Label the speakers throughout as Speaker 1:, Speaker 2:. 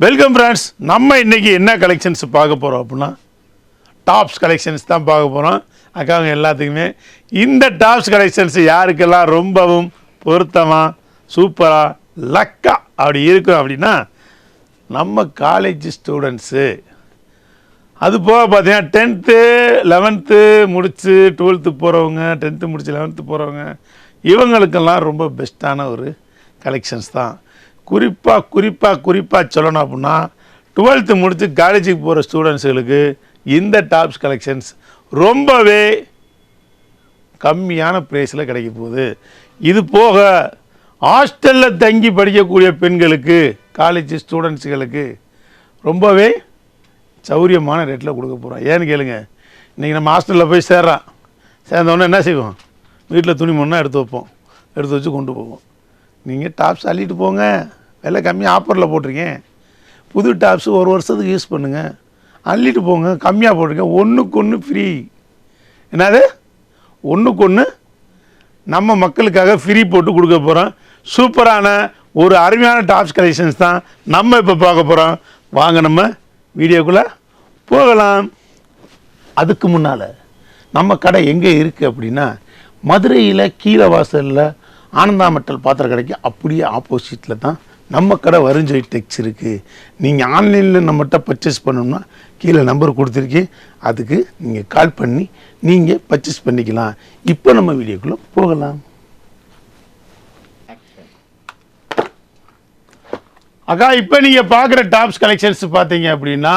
Speaker 1: Welcome friends நம்ம இன்றைக்கி என்ன கலெக்ஷன்ஸ் பார்க்க போகிறோம் அப்படின்னா டாப்ஸ் கலெக்ஷன்ஸ் தான் பார்க்க போகிறோம் அக்காங்க எல்லாத்துக்குமே இந்த டாப்ஸ் கலெக்ஷன்ஸ் யாருக்கெல்லாம் ரொம்பவும் பொருத்தமாக சூப்பராக லக்கா அப்படி இருக்கும் அப்படின்னா நம்ம காலேஜ் ஸ்டூடெண்ட்ஸு அது போக பார்த்தீங்கன்னா டென்த்து லெவன்த்து முடித்து டுவெல்த்து போகிறவங்க டென்த்து முடித்து லெவன்த்து போகிறவங்க இவங்களுக்கெல்லாம் ரொம்ப பெஸ்ட்டான ஒரு கலெக்ஷன்ஸ் தான். குறிப்பாக குறிப்பாக குறிப்பாக சொல்லணும் அப்படின்னா டுவெல்த்து முடித்து காலேஜுக்கு போகிற ஸ்டூடெண்ட்ஸுகளுக்கு இந்த டாப்ஸ் கலெக்ஷன்ஸ் ரொம்பவே கம்மியான ப்ரைஸில் கிடைக்க போகுது. இது போக ஹாஸ்டலில் தங்கி படிக்கக்கூடிய பெண்களுக்கு காலேஜ் ஸ்டூடெண்ட்ஸுகளுக்கு ரொம்பவே சௌரியமான ரேட்டில் கொடுக்க போகிறோம் ஏன்னு கேளுங்க இன்றைக்கி நம்ம ஹாஸ்டலில் போய் சேர்றான் சேர்ந்தவொடனே என்ன செய்வோம்? வீட்டில் துணி மண்ணா எடுத்து வைப்போம். எடுத்து வச்சு கொண்டு போவோம். நீங்கள் டாப்ஸ் அள்ளிட்டு போங்க. விலை கம்மியாக ஆஃபரில் போட்டிருக்கேன். புது டாப்ஸ் ஒரு வருஷத்துக்கு யூஸ் பண்ணுங்கள் அள்ளிட்டு போங்க கம்மியாக போட்டிருக்கேன் ஒன்றுக்கு ஒன்று ஃப்ரீ என்னது? ஒன்றுக்கு ஒன்று நம்ம மக்களுக்காக ஃப்ரீ போட்டு கொடுக்க போகிறோம் சூப்பரான ஒரு அருமையான டாப்ஸ் கலெக்ஷன்ஸ் தான் நம்ம இப்போ பார்க்க போகிறோம் வாங்க நம்ம வீடியோக்குள்ளே போகலாம். அதுக்கு முன்னால் நம்ம கடை எங்கே இருக்குது அப்படின்னா மதுரையில் கீழே வாசலில் ஆனந்தா மெட்டல் பாத்திர கடைக்கு அப்படியே ஆப்போசிட்டில் தான் நம்ம கடை வருஞ்சொய் டெக்ஸ் இருக்குது நீங்கள் ஆன்லைனில் நம்மகிட்ட பர்ச்சேஸ் பண்ணணும்னா கீழே நம்பர் கொடுத்துருக்கேன். அதுக்கு நீங்கள் கால் பண்ணி நீங்கள் பர்ச்சேஸ் பண்ணிக்கலாம். இப்போ நம்ம வீடியோக்குள்ளே போகலாம். அக்கா இப்போ நீங்கள் பார்க்குற டாப்ஸ் கலெக்ஷன்ஸ் பார்த்தீங்க அப்படின்னா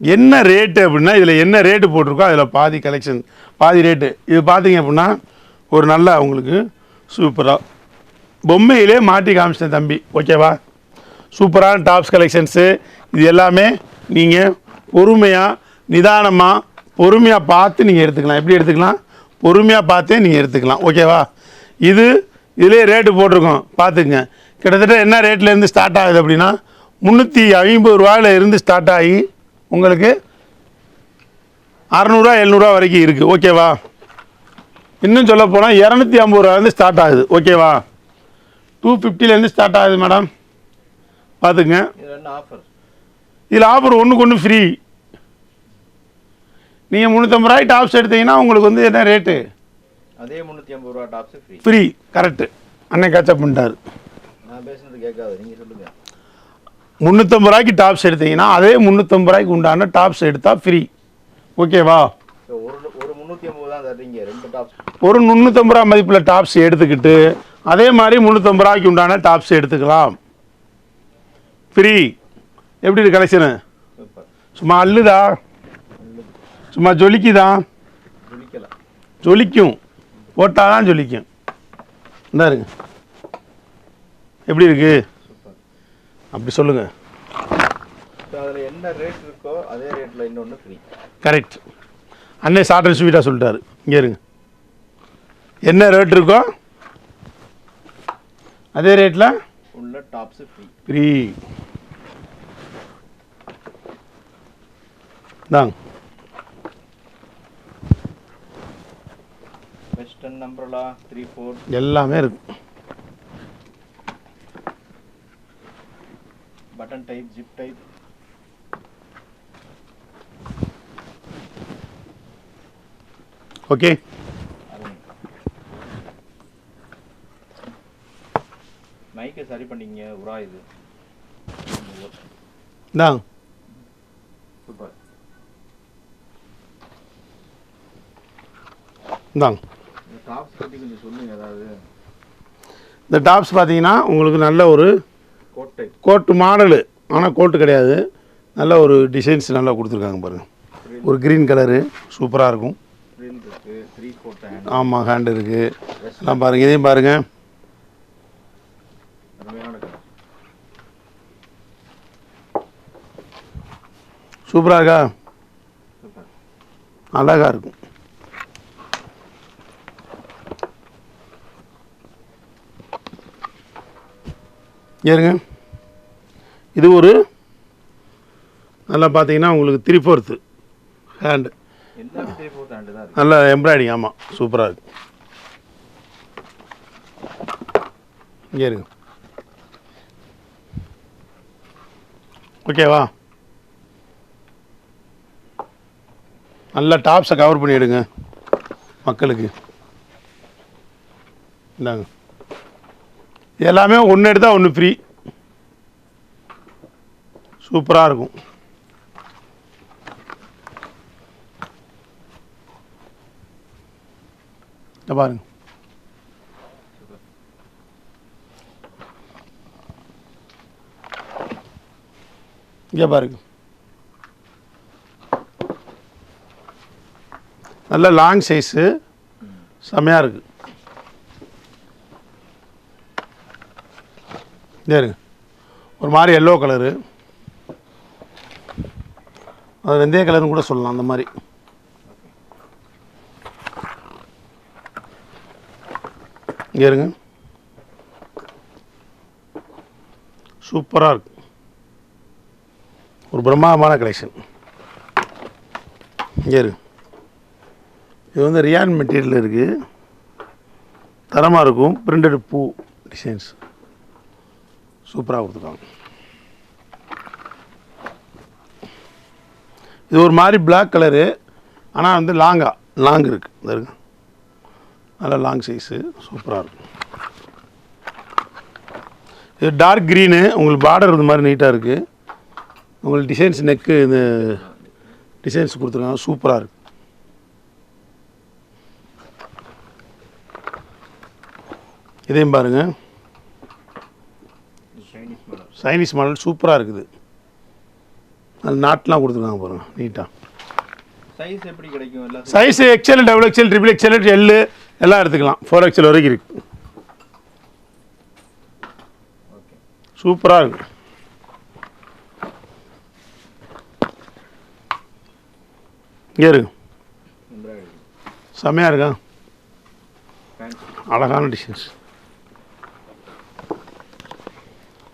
Speaker 1: என்ன ரேட்டு அப்படின்னா இதில் என்ன ரேட்டு போட்டிருக்கோ அதில் பாதி கலெக்ஷன் பாதி ரேட்டு இது பார்த்தீங்க அப்படின்னா ஒரு நல்ல உங்களுக்கு சூப்பராக பொம்மையிலே மாட்டி காமிச்சிட்டேன் தம்பி ஓகேவா? சூப்பரான டாப்ஸ் கலெக்ஷன்ஸு இது எல்லாமே நீங்கள் பொறுமையாக நிதானமாக பொறுமையாக பார்த்து நீங்கள் எடுத்துக்கலாம். எப்படி எடுத்துக்கலாம்? பொறுமையாக பார்த்தே நீங்கள் எடுத்துக்கலாம். ஓகேவா? இது இதிலே ரேட்டு போட்டிருக்கோம். பார்த்துக்குங்க. கிட்டத்தட்ட என்ன ரேட்லேருந்து ஸ்டார்ட் ஆகுது அப்படின்னா முந்நூற்றி ஐம்பது ரூபாயில் இருந்து ஸ்டார்ட் ஆகி உங்களுக்கு அறநூறுவா எழுநூறுவா வரைக்கும் இருக்குது ஓகேவா? இன்னும் சொல்ல போனால் இரநூத்தி ஐம்பது ரூபாலேருந்து ஸ்டார்ட் ஆகுது. ஓகேவா டூ ஃபிஃப்டிலேருந்து ஸ்டார்ட் ஆகுது மேடம் பார்த்துங்க இதில் ஆஃபர் ஒன்றுக்கு ஒன்று ஃப்ரீ நீங்கள் முந்நூற்றம்பது ரூபாய் டாப்ஸ் எடுத்தீங்கன்னா உங்களுக்கு வந்து என்ன ரேட்டு
Speaker 2: அதே முந்நூற்றி ஐம்பது ரூபா டாப்ஸ் ஃப்ரீ
Speaker 1: ஃப்ரீ கரெக்டு அண்ணன் கேட்சப் பண்ணிட்டார்.
Speaker 2: நான் பேசுனது கேட்காது நீங்கள் சொல்லுங்க.
Speaker 1: முந்நூற்றம்பது ரூபாய்க்கு டாப்ஸ் எடுத்தீங்கன்னா அதே முந்நூற்றம்பது ரூபாய்க்கு உண்டான டாப்ஸ் எடுத்தால் ஃப்ரீ ஓகேவா
Speaker 2: ஒரு ஒரு முந்நூற்றி ஐம்பது தான் தர்றீங்க ரெண்டு டாப்ஸ்
Speaker 1: ஒரு முந்நூற்றம்பது ரூபா மதிப்பில் டாப்ஸ் எடுத்துக்கிட்டு அதே மாதிரி முந்நூற்றம்பது ரூபாய்க்கு உண்டான டாப்ஸ் எடுத்துக்கலாம். ஃப்ரீ எப்படி இருக்கு கலெக்ஷனு சும்மா அள்ளுதா? சும்மா ஜொலிக்குதா? ஜொலிக்கும். போட்டால் தான் ஜொலிக்கும். இந்தா இருங்க எப்படி இருக்கு? அப்படி சொல்லுங்கள்
Speaker 2: இப்போ அதில் என்ன ரேட் இருக்கோ அதே ரேட்டில் இன்னொன்று ஃப்ரீ
Speaker 1: கரெக்ட் அண்ணே ஷார்ட் அண்ட் ஸ்வீட்டாக சொல்லிட்டாரு. இங்கே இருங்க. என்ன ரேட் இருக்கோ? அதே ரேட்டில்
Speaker 2: உள்ள டாப்ஸ் ஃப்ரீ
Speaker 1: தாங்க
Speaker 2: வெஸ்டர்ன் நம்பர்லா த்ரீ ஃபோர்
Speaker 1: எல்லாமே இருக்கு.
Speaker 2: Button type zip type
Speaker 1: okay?
Speaker 2: மைக்கை சரி பண்ணிங்க உரா இது.
Speaker 1: இந்தாங்க
Speaker 2: சூப்பர்.
Speaker 1: இந்தாங்க
Speaker 2: இந்த டாப்ஸ் பற்றி கொஞ்சம் சொல்லுங்க ஏதாவது.
Speaker 1: இந்த டாப்ஸ் பார்த்தீங்கன்னா உங்களுக்கு நல்ல ஒரு
Speaker 2: கோட் டைப்
Speaker 1: கோட்டு மாடலு. ஆனால் கோட்டு கிடையாது. நல்ல ஒரு டிசைன்ஸ் நல்லா கொடுத்துருக்காங்க பாருங்கள் ஒரு க்ரீன் கலரு. சூப்பராக இருக்கும். ஆமாம் ஹேண்ட் இருக்குது எல்லாம் பாருங்கள் இதையும் பாருங்கள் சூப்பராக இருக்கா? அழகாக இருக்கும். ஏறுங்க. இது ஒரு நல்லா பார்த்தீங்கன்னா உங்களுக்கு த்ரீ ஃபோர்த்து ஹேண்டு நல்ல எம்ப்ராய்டிங் ஆமாம் சூப்பராக இருக்கு. இங்கே இருங்க ஓகேவா நல்லா டாப்ஸை கவர் பண்ணிவிடுங்க மக்களுக்கு. இந்தாங்க. எல்லாமே ஒன்று எடுத்தால் ஒன்று ஃப்ரீ சூப்பராக இருக்கும். இந்த பாருங்க இங்கே பாருங்க நல்ல லாங் சைஸு செமையாக இருக்குது இருங்க. ஒரு மாதிரி எல்லோ கலரு அது வெந்தய கலர்னு கூட சொல்லலாம் அந்த மாதிரி. இங்கே இருங்க. சூப்பராக இருக்கு. ஒரு பிரம்மாண்டமான கலெக்ஷன் இங்கே இருக்கு இது வந்து ரியான் மெட்டீரியல் இருக்குது தரமாக இருக்கும். பிரிண்டட் பூ டிசைன்ஸ் சூப்பராக கொடுத்துருக்காங்க. இது ஒரு மாதிரி பிளாக் கலரு ஆனால் வந்து லாங்கா லாங் இருக்குது இந்த நல்ல லாங் சைஸு சூப்பராக இருக்கும். இது டார்க் க்ரீனு உங்களுக்கு பார்டர் இந்த மாதிரி நீட்டாக இருக்குது உங்களுக்கு டிசைன்ஸ் நெக்கு இந்த டிசைன்ஸ் கொடுத்துருக்காங்க. சூப்பராக இருக்கு. இதையும் பாருங்கள்
Speaker 2: சைனீஸ் மாடல்
Speaker 1: சூப்பராக இருக்குது. அது நாட்லாம் கொடுத்துருக்காங்க பாருங்க நீட்டாக
Speaker 2: சைஸ் எப்படி கிடைக்கும்?
Speaker 1: Size XL double XL triple XL L எல்லாம் எடுத்துக்கலாம். ஃபோர் எக்ஸல் வரைக்கும் இருக்கு. சூப்பராக இருக்கு. இங்கே இருக்கு செம்மையாக இருக்கா? அழகான டிசைன்ஸ்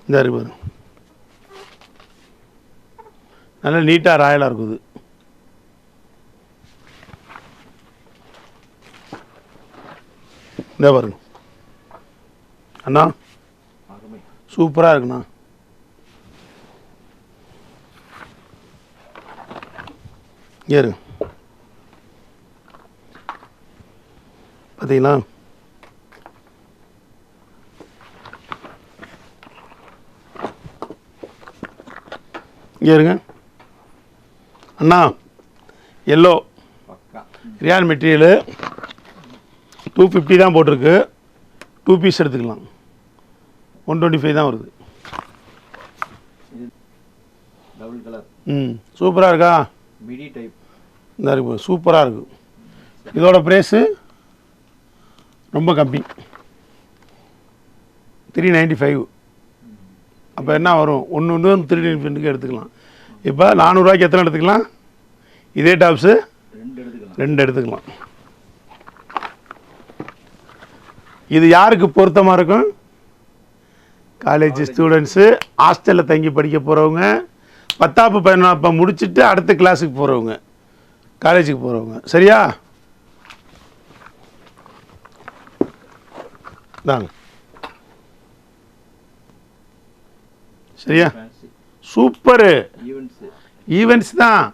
Speaker 1: இந்த இருக்கு பாருங்க நல்ல நீட்டாக ராயலாக இருக்குது. இந்த பாருங்க. அண்ணா சூப்பராக இருக்குண்ணா. இங்கே இருக்கு பார்த்தீங்களா இங்கே இருங்க. அண்ணா yellow. Rayon material two fifty தான் போட்டிருக்கு. டூ பீஸ் எடுத்துக்கலாம். ஒன் டுவெண்ட்டி ஃபைவ் தான் வருது. ம் சூப்பராக இருக்கா?
Speaker 2: மிடி டைப்
Speaker 1: இந்த இருக்கு சூப்பராக இருக்கும் இதோட ப்ரைஸு ரொம்ப கம்மி. த்ரீ நைன்ட்டி ஃபைவ் அப்போ என்ன வரும்? ஒன்று ஒன்று த்ரீ நைன்ட்டி எடுத்துக்கலாம். இப்போ நானூறுரூவாய்க்கு எத்தனை எடுத்துக்கலாம்? இதே டாப்ஸு
Speaker 2: ரெண்டு எடுத்துக்கலாம்
Speaker 1: ரெண்டு எடுத்துக்கலாம் இது யாருக்கு பொருத்தமாக இருக்கும்? காலேஜ் ஸ்டூடெண்ட்ஸு ஹாஸ்டலில் தங்கி படிக்க போகிறவங்க பத்தாப்பு பதினொன்றாப்ப முடிச்சுட்டு அடுத்த கிளாஸுக்கு போகிறவங்க காலேஜுக்கு போகிறவங்க சரியா? தாங்க சரியா? சூப்பரு.
Speaker 2: ஈவெண்ட்ஸ்
Speaker 1: தான்.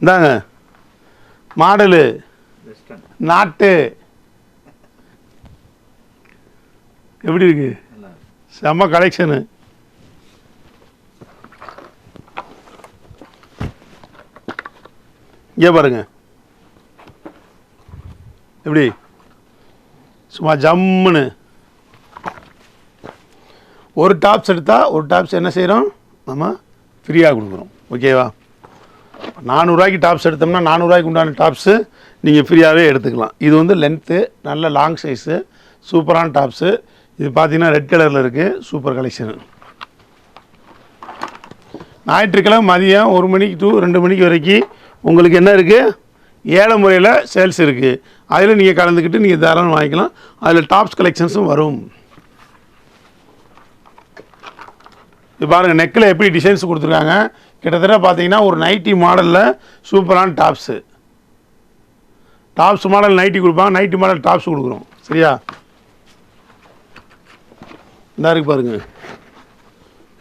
Speaker 1: இந்தாங்க. மாடலு. நாட்டு. எப்படி இருக்கு. செம்ம கலெக்ஷனு இங்கே பாருங்க. எப்படி? சும்மா ஜம்முன்னு. ஒரு டாப்ஸ் எடுத்தால் ஒரு டாப்ஸ் என்ன செய்கிறோம் நம்ம ஃப்ரீயாக கொடுக்குறோம். ஓகேவா நானூறுரூவாய்க்கு டாப்ஸ் எடுத்தோம்னா நானூறுரூவாய்க்கு உண்டான டாப்ஸு நீங்கள் ஃப்ரீயாகவே எடுத்துக்கலாம். இது வந்து லென்த்து நல்ல லாங் சைஸு சூப்பரான டாப்ஸு இது பார்த்தீங்கன்னா ரெட் கலரில் இருக்குது சூப்பர் கலெக்ஷனு ஞாயிற்றுக்கிழமை மதியம் ஒரு மணிக்கு டூ ரெண்டு மணிக்கு வரைக்கும் உங்களுக்கு என்ன இருக்குது ஏழை முறையில் சேல்ஸ் இருக்குது அதில் நீங்கள் கலந்துக்கிட்டு நீங்கள் தாராளம் வாங்கிக்கலாம். அதில் டாப்ஸ் கலெக்ஷன்ஸும் வரும். இது பாருங்கள் நெக்கில் எப்படி டிசைன்ஸ் கொடுத்துருக்காங்க? கிட்டத்தட்ட பார்த்தீங்கன்னா ஒரு நைட்டி மாடலில் சூப்பரான டாப்ஸு. டாப்ஸ் மாடல் நைட்டி கொடுப்பாங்க நைட்டி மாடல் டாப்ஸ் கொடுக்குறோம். சரியா? இந்த இருக்கு பாருங்க.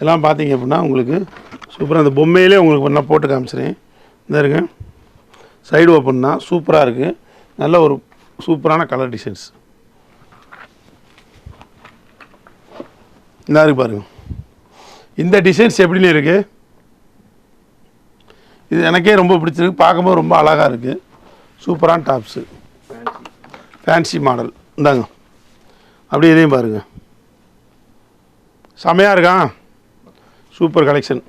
Speaker 1: எல்லாம் பார்த்தீங்க அப்படின்னா உங்களுக்கு சூப்பராக அந்த பொம்மையிலே உங்களுக்கு நான் போட்டு காமிச்சிறேன். இந்த இருங்க. சைடு ஓப்பன் தான் சூப்பராக இருக்குது நல்ல ஒரு சூப்பரான கலர் டிசைன்ஸ் இந்த இருக்கு பாருங்க. இந்த டிசைன்ஸ் எப்படின்னு இருக்குது இது எனக்கே ரொம்ப பிடிச்சிருக்கு. பார்க்கும்போது ரொம்ப அழகாக இருக்குது சூப்பரான டாப்ஸு. ஃபேன்சி மாடல் இந்தாங்க. அப்படியே இதையும் பாருங்க. செமையாக இருக்கா? Super collection.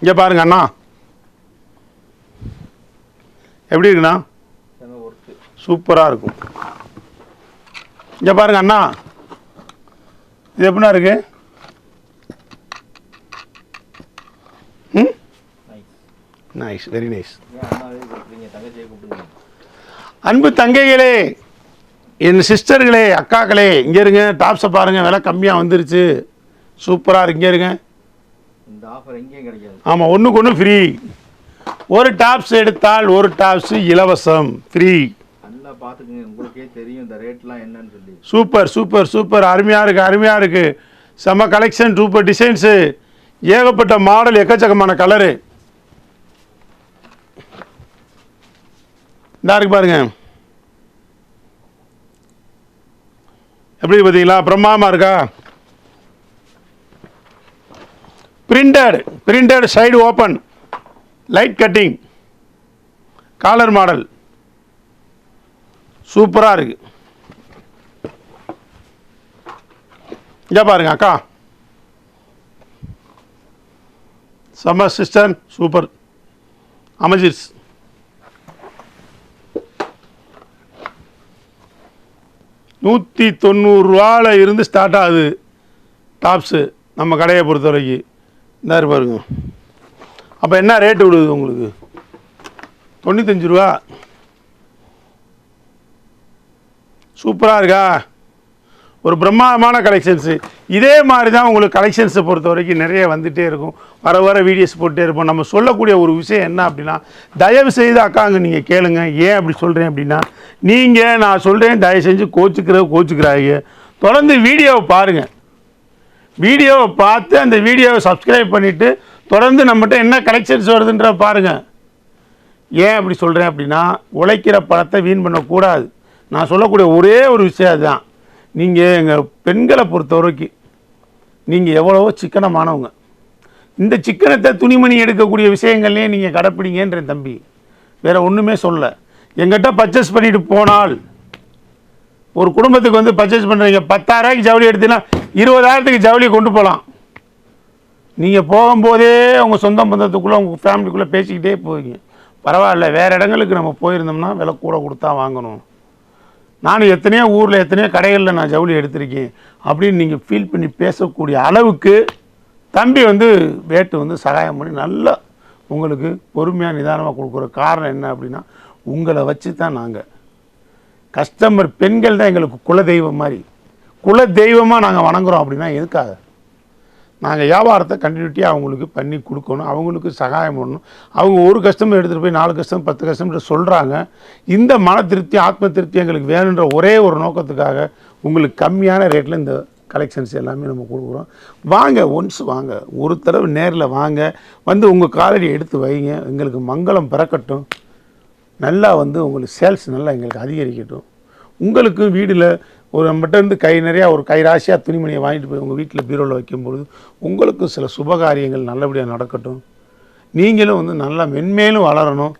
Speaker 1: இங்கே பாருங்க அண்ணா. எப்படி இருக்குண்ணா? சூப்பராக இருக்கும். இங்கே பாருங்க அண்ணா. இது எப்படிண்ணா இருக்குது ம்
Speaker 2: நைஸ்
Speaker 1: நைஸ் வெரி நைஸ் அன்பு தங்கைகளே என் சிஸ்டர்களே அக்காக்களே இங்கே இருங்க டாப்ஸை பாருங்கள் விலை கம்மியாக வந்துருச்சு. சூப்பராக இங்கே இருங்க.
Speaker 2: இந்த ஆஃபர் எங்கேயும் கிடைக்காது.
Speaker 1: ஆமாம் ஒன்றுக்கு ஒன்று ஃப்ரீ ஒரு டாப்ஸ் எடுத்தால் ஒரு டாப்ஸ் இலவசம் ஃப்ரீ
Speaker 2: நல்லா பார்த்துக்குங்க உங்களுக்கே தெரியும் இந்த ரேட்லாம் என்னன்னு சொல்லி.
Speaker 1: சூப்பர் சூப்பர் சூப்பர் அருமையாக இருக்குது அருமையாக இருக்குது செம்ம கலெக்ஷன் சூப்பர் டிசைன்ஸு ஏகப்பட்ட மாடல் எக்கச்சக்கமான கலரு இந்த இருக்கு பாருங்க. எப்படி பார்த்தீங்களா? பிரம்மாமா இருக்கா? Printed printed side open light cutting collar model சூப்பராக இருக்கு. இங்கே பாருங்க அக்கா. சம்மர் சிஸ்டர் சூப்பர் அமைஞ்சிருச்சு. நூற்றி தொண்ணூறுரூவாவில் இருந்து ஸ்டார்ட் ஆகுது. டாப்ஸு நம்ம கடையை பொறுத்த வரைக்கும் இந்த பாருங்க. அப்போ என்ன ரேட்டு விடுது உங்களுக்கு? தொண்ணூத்தஞ்சு ரூபா. சூப்பராக இருக்கா? ஒரு பிரம்மாண்டமான கலெக்ஷன்ஸு இதே மாதிரி தான் உங்களுக்கு கலெக்ஷன்ஸை பொறுத்த வரைக்கும் நிறைய வந்துகிட்டே இருக்கும். வர வர வீடியோஸ் போட்டே இருப்போம். நம்ம சொல்லக்கூடிய ஒரு விஷயம் என்ன அப்படின்னா தயவு செய்து அக்காங்க நீங்கள் கேளுங்க. ஏன் அப்படி சொல்கிறேன் அப்படின்னா நீங்கள் நான் சொல்கிறேன் தயவு செஞ்சு கோச்சுக்கிற கோச்சுக்கிறாங்க தொடர்ந்து வீடியோவை பாருங்கள் வீடியோவை பார்த்து அந்த வீடியோவை சப்ஸ்கிரைப் பண்ணிவிட்டு தொடர்ந்து நம்மகிட்ட என்ன கலெக்ஷன்ஸ் வருதுன்ற பாருங்கள் ஏன் அப்படி சொல்கிறேன் அப்படின்னா உழைக்கிற பணத்தை வீண் பண்ணக்கூடாது. நான் சொல்லக்கூடிய ஒரே ஒரு விஷயம் அதுதான். நீங்கள் எங்கள் பெண்களை பொறுத்த வரைக்கும் நீங்கள் எவ்வளவோ சிக்கனமானவங்க. இந்த சிக்கனத்தை துணிமணி எடுக்கக்கூடிய விஷயங்கள்லேயே நீங்கள் கடைப்பிடிங்கன்ற தம்பி. வேறு ஒன்றுமே சொல்ல எங்கிட்ட பர்ச்சேஸ் பண்ணிட்டு போனால் ஒரு குடும்பத்துக்கு வந்து பர்ச்சேஸ் பண்ணுறீங்க பத்தாயிரரூவாய்க்கு ஜவுளி எடுத்தீங்கன்னா இருபதாயிரத்துக்கு ஜவுளி கொண்டு போகலாம் நீங்கள் போகும்போதே உங்கள் சொந்த பந்தத்துக்குள்ளே உங்கள் ஃபேமிலிக்குள்ளே பேசிக்கிட்டே போவீங்க. பரவாயில்ல வேறு இடங்களுக்கு நம்ம போயிருந்தோம்னா விலை கூட கொடுத்தா வாங்கணும். நானும் எத்தனையோ ஊரில் எத்தனையோ கடைகளில் நான் ஜவுளி எடுத்திருக்கேன் அப்படின்னு நீங்கள் ஃபீல் பண்ணி பேசக்கூடிய அளவுக்கு தம்பி வந்து வேட்டு வந்து சகாயம் பண்ணி நல்லா உங்களுக்கு பொறுமையாக நிதானமாக கொடுக்குற காரணம் என்ன அப்படின்னா உங்களை வச்சு தான் நாங்கள் கஸ்டமர் பெண்கள் தான் எங்களுக்கு குலதெய்வம் மாதிரி. குல தெய்வமாக நாங்கள் வணங்குறோம் அப்படின்னா எதுக்காக? நாங்கள் வியாபாரத்தை கண்டினியூட்டியாக அவங்களுக்கு பண்ணி கொடுக்கணும். அவங்களுக்கு சகாயம் பண்ணணும். அவங்க ஒரு கஷ்டமும் எடுத்துகிட்டு போய் நாலு கஷ்டம் பத்து கஷ்டம்ன்ற சொல்கிறாங்க இந்த மன திருப்தி ஆத்ம திருப்தி எங்களுக்கு வேணுன்ற ஒரே ஒரு நோக்கத்துக்காக உங்களுக்கு கம்மியான ரேட்டில் இந்த கலெக்ஷன்ஸ் எல்லாமே நம்ம கொடுக்குறோம். வாங்க ஒன்ஸ் வாங்க. ஒரு தடவை நேரில் வாங்க. வந்து உங்கள் காலடி எடுத்து வைங்க. எங்களுக்கு மங்களம் பிறக்கட்டும். நல்லா வந்து உங்களுக்கு சேல்ஸ் நல்லா எங்களுக்கு அதிகரிக்கட்டும். உங்களுக்கு வீடில் ஒரு நம்மகிட்ட இருந்து கை நிறையா ஒரு கை ராசியாக துணிமணியை வாங்கிட்டு போய் உங்கள் வீட்டில் பீரோவில் வைக்கும்பொழுது உங்களுக்கும் சில சுபகாரியங்கள் நல்லபடியாக நடக்கட்டும். நீங்களும் வந்து நல்லா மென்மேலும் வளரணும்.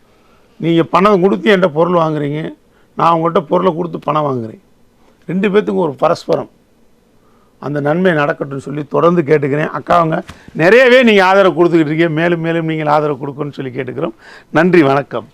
Speaker 1: நீங்கள் பணம் கொடுத்து என்கிட்ட பொருள் வாங்குறீங்க. நான் உங்கள்கிட்ட பொருளை கொடுத்து பணம் வாங்குகிறேன் ரெண்டு பேர்த்துக்கும் ஒரு பரஸ்பரம். அந்த நன்மை நடக்கட்டும்னு சொல்லி தொடர்ந்து கேட்டுக்கிறேன். அக்காவங்க நிறையவே நீங்கள் ஆதரவு கொடுத்துக்கிட்டு இருக்கீங்க. மேலும் மேலும் நீங்கள் ஆதரவு கொடுக்கணும்னு சொல்லி கேட்டுக்கிறோம். நன்றி வணக்கம்.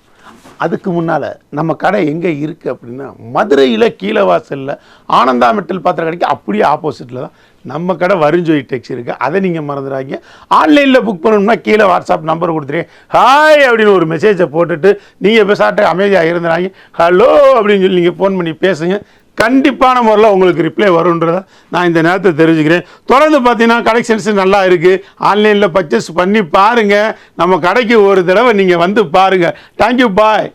Speaker 1: அதுக்கு முன்னால் நம்ம கடை எங்கே இருக்குது அப்படின்னா மதுரையில் கீழவாசலில் ஆனந்தா மெட்டல் பாத்திர கடைக்கு அப்படியே ஆப்போசிட்டில் தான் நம்ம கடை வருஞ்சோய் டெக்ஸ் இருக்குது அதை நீங்கள் மறந்துடாங்க ஆன்லைனில் புக் பண்ணணும்னா கீழே வாட்ஸ்அப் நம்பர் கொடுத்துருக்கேன் ஹாய் அப்படின்னு ஒரு மெசேஜை போட்டுட்டு நீங்கள் பேசாட்ட அமைதியாக இருந்தாங்க ஹலோ அப்படின்னு சொல்லி நீங்கள் ஃபோன் பண்ணி பேசுங்க. கண்டிப்பான முறையில் உங்களுக்கு ரிப்ளை வரும்ன்றத நான் இந்த நேரத்தை தெரிஞ்சுக்கிறேன். தொடர்ந்து பார்த்தீங்கன்னா கலெக்ஷன்ஸ் நல்லா இருக்குது ஆன்லைனில் பர்ச்சேஸ் பண்ணி பாருங்கள் நம்ம கடைக்கு ஒரு தடவை நீங்கள் வந்து பாருங்கள் தேங்க்யூ பாய்